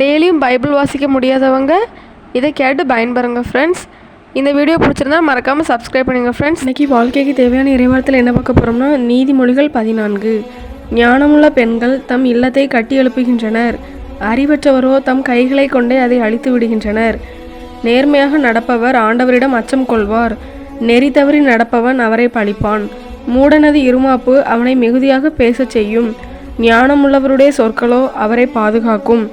டெய்லியும் பைபிள் வாசிக்க முடியாதவங்க இதை கேட்டு பயன்பெறுங்க ஃப்ரெண்ட்ஸ் இந்த வீடியோ பிடிச்சிருந்தா மறக்காமல் சப்ஸ்கிரைப் பண்ணுங்கள் ஃப்ரெண்ட்ஸ் இன்றைக்கி வாழ்க்கைக்கு தேவையான இறைவாரத்தில் என்ன பார்க்க போகிறோம்னா நீதிமொழிகள் பதினான்கு. ஞானமுள்ள பெண்கள் தம் இல்லத்தை கட்டி எழுப்புகின்றனர். அறிவற்றவரோ தம் கைகளை கொண்டே அதை அழித்து விடுகின்றனர். நேர்மையாக நடப்பவர் ஆண்டவரிடம் அச்சம் கொள்வார். நெறி தவறி நடப்பவன் அவரை பழிப்பான். மூடனது இருமாப்பு அவனை மிகுதியாக பேசச் செய்யும். ஞானமுள்ளவருடைய சொற்களோ அவரை பாதுகாக்கும்.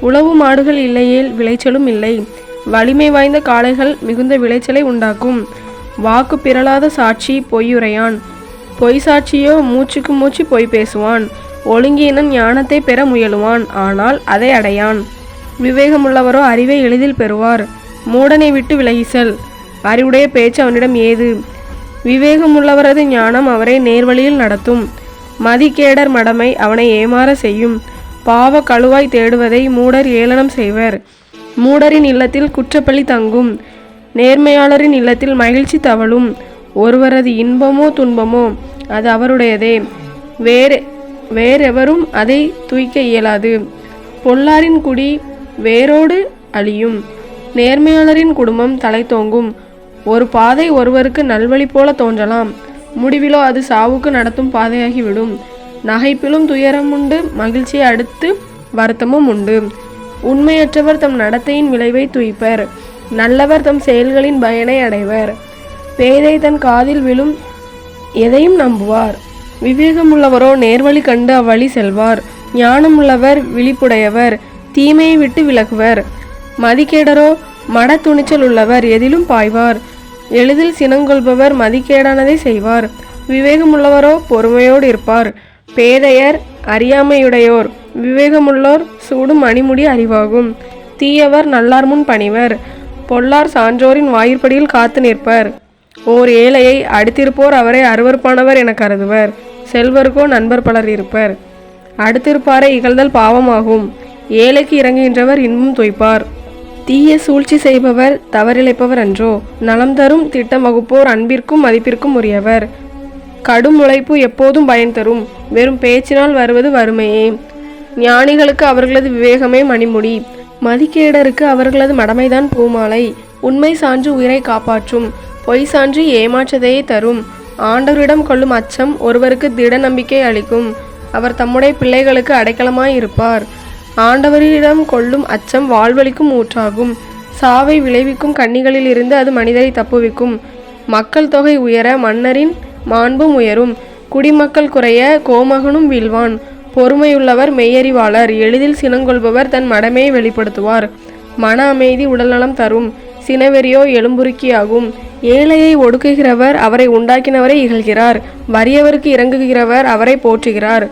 உழவு மாடுகள் இல்லையேல் விளைச்சலும் இல்லை. வலிமை வாய்ந்த காளைகள் மிகுந்த விளைச்சலை உண்டாக்கும். வாக்கு பிறளாத சாட்சி பொய்யுரையான். பொய் சாட்சியோ மூச்சுக்கு மூச்சு பொய் பேசுவான். ஒழுங்கீனன் ஞானத்தை பெற முயலுவான். ஆனால் அதை அடையான். விவேகமுள்ளவரோ அறிவை எளிதில் பெறுவார். மூடனை விட்டு விலகிசல். அறிவுடைய பேச்சு அவனிடம் ஏது? விவேகமுள்ளவரது ஞானம் அவரை நேர்வழியில் நடத்தும். மதிகேடர் மடமை அவனை ஏமாற செய்யும். பாவ கழுவாய் தேடுவதை மூடர் ஏளனம் செய்வர். மூடரின் இல்லத்தில் குற்றப்பழி தங்கும். நேர்மையாளரின் இல்லத்தில் மகிழ்ச்சி தவழும். ஒருவரது இன்பமோ துன்பமோ அது அவருடையதே. வேறு வேறெவரும் அதை தூய்க்க இயலாது. பொல்லாரின் குடி வேரோடு அழியும். நேர்மையாளரின் குடும்பம் தலைத்தோங்கும் ஒரு பாதை ஒருவருக்கு நல்வழி போல தோன்றலாம். முடிவிலோ அது சாவுக்கு நடத்தும் பாதையாகிவிடும். நகைப்பிலும் துயரம் உண்டு மகிழ்ச்சியை அடுத்து வருத்தமும் உண்டு. உண்மையற்றவர் தம் நடத்தையின் விளைவை துய்ப்பர் நல்லவர் தம் செயல்களின் பயனை அடைவர். பேதை தன் காதில் விழும் எதையும் நம்புவார். விவேகமுள்ளவரோ நேர்வழி கண்டு அவ்வழி செல்வார். ஞானமுள்ளவர் விழிப்புடையவர் தீமையை விட்டு விலகுவர். மதிக்கேடரோ மட துணிச்சல் உள்ளவர் எதிலும் பாய்வார். எளிதில் சினங்கொள்பவர் மதிக்கேடானதை செய்வார். விவேகமுள்ளவரோ பொறுமையோடு இருப்பார். பேதையர் அறியாமையுடையோர் விவேகமுள்ளோர் சூடும் அணிமுடி அறிவாகும். தீயவர் நல்லார் முன் பணிவர் பொல்லார் சான்றோரின் வாயிற்படியில் காத்து நிற்பர். ஓர் ஏழையை அடுத்திருப்போர் அவரை அருவருப்பானவர் என கருதுவர். செல்வருக்கோ நண்பர் பலர் இருப்பர். அடுத்திருப்பாரை இகழ்தல் பாவமாகும். ஏழைக்கு இறங்குகின்றவர் இன்பம் துய்ப்பார். தீய சூழ்ச்சி செய்பவர் தவறிழைப்பவர் அன்றோ. நலம் தரும் திட்டம் வகுப்போர் அன்பிற்கும் மதிப்பிற்கும் உரியவர். கடும் உழைப்பு எப்போதும் பயன் தரும். வெறும் பேச்சினால் வருவது வறுமையே. ஞானிகளுக்கு அவர்களது விவேகமே மணிமுடி. மதிக்கேடருக்கு அவர்களது மடமைதான் பூமாலை. உண்மை சான்று உயிரை காப்பாற்றும். பொய் சான்று ஏமாற்றதையே தரும். ஆண்டவரிடம் கொள்ளும் அச்சம் ஒருவருக்கு திட நம்பிக்கை அளிக்கும். அவர் தம்முடைய பிள்ளைகளுக்கு அடைக்கலமாய் இருப்பார் ஆண்டவரிடம் கொள்ளும் அச்சம் வாழ்வழிக்கும் ஊற்றாகும். சாவை விளைவிக்கும் கன்னிகளில் இருந்து அது மனிதரை தப்புவிக்கும். மக்கள் தொகை உயர மன்னரின் மாண்பும் உயரும். குடிமக்கள் குறைய கோமகனும் வீழ்வான். பொறுமையுள்ளவர் மெய்யறிவாளர். எளிதில் சினங்கொள்பவர் தன் மடமையை வெளிப்படுத்துவார். மன அமைதி உடல்நலம் தரும். சினவெறியோ எலும்புருக்கியாகும் ஏழையை ஒடுக்குகிறவர் அவரை உண்டாக்கினவரை இகழ்கிறார். வறியவருக்கு இறங்குகிறவர் அவரை போற்றுகிறார்.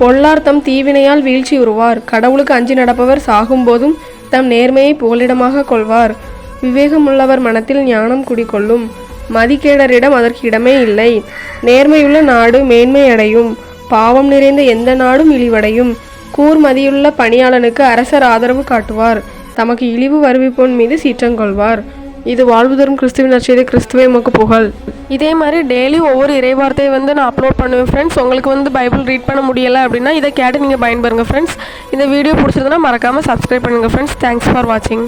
பொல்லார் தம் தீவினையால் வீழ்ச்சி உருவார். கடவுளுக்கு அஞ்சி நடப்பவர் சாகும்போதும் தம் நேர்மையை புகலிடமாக கொள்வார். விவேகமுள்ளவர் மனத்தில் ஞானம் குடிகொள்ளும். மதிக்கேடரிடம் அதற்கு இடமே இல்லை. நேர்மையுள்ள நாடு மேன்மை அடையும் பாவம் நிறைந்த எந்த நாடும் இழிவடையும். கூர்மதியுள்ள பணியாளனுக்கு அரசர் ஆதரவு காட்டுவார். தமக்கு இழிவு வருவிப்போன் மீது சீற்றங்கொள்வார் இது வாழ்வு தரும் கிறிஸ்துவின் நற்செய்தி கிறிஸ்துவே உமக்கு புகழ். இதே மாதிரி டெய்லி ஒவ்வொரு இறைவார்த்தையை வந்து நான் அப்லோட் பண்ணுவேன் ஃப்ரெண்ட்ஸ் உங்களுக்கு வந்து பைபிள் ரீட் பண்ண முடியலை அப்படின்னா இதை கேட்டு நீங்கள் பயன்பெறுங்க ஃப்ரெண்ட்ஸ் இந்த வீடியோ பிடிச்சிருந்தனா மறக்காமல் சப்ஸ்கிரைப் பண்ணுங்கள் ஃப்ரெண்ட்ஸ் தேங்க்ஸ் ஃபார் வாட்சிங்